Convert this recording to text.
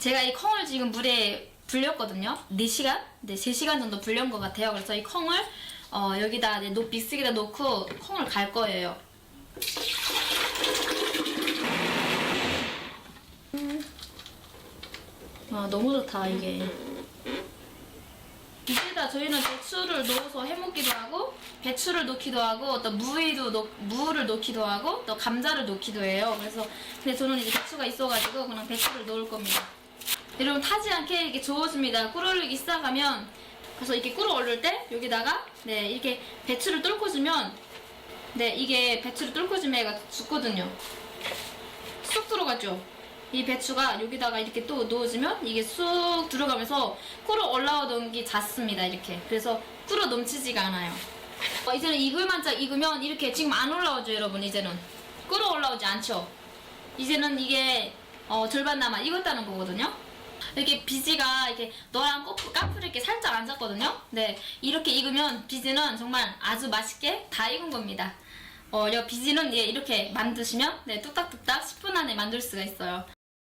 제가 이 콩을 지금 물에 불렸거든요. 4시간? 네, 3시간 정도 불린 것 같아요. 그래서 이 콩을 어, 여기다 네, 노, 믹스기에다 놓고 콩을 갈 거예요. 아, 너무 좋다, 이게. 이제다 저희는 배추를 넣어서 해먹기도 하고 배추를 넣기도 하고 또 무의도 넣, 무를 넣기도 하고 또 감자를 넣기도 해요. 그래서 근데 저는 이제 배추가 있어가지고 그냥 배추를 넣을 겁니다. 여러분 타지 않게 이렇게 저어줍니다. 끓어올리기 시작하면 그래서 이렇게 끓어올릴 때 여기다가 네 이렇게 배추를 뚫고 주면 네 이게 배추를 뚫고 주면 얘가 죽거든요. 쑥 들어가죠. 이 배추가 여기다가 이렇게 또 넣어주면 이게 쑥 들어가면서 끓어 올라오던 게 잤습니다 이렇게 그래서 끓어 넘치지가 않아요 어, 이제는 익을 만 짝 익으면 이렇게 지금 안 올라오죠 여러분 이제는 끓어 올라오지 않죠 이제는 이게 어, 절반 남아 익었다는 거거든요 이렇게 비지가 이렇게 너랑 까프를 이렇게 살짝 앉았거든요? 네. 이렇게 익으면 비지는 정말 아주 맛있게 다 익은 겁니다. 어, 여 비지는 예, 이렇게 만드시면 네, 뚝딱뚝딱 10분 안에 만들 수가 있어요.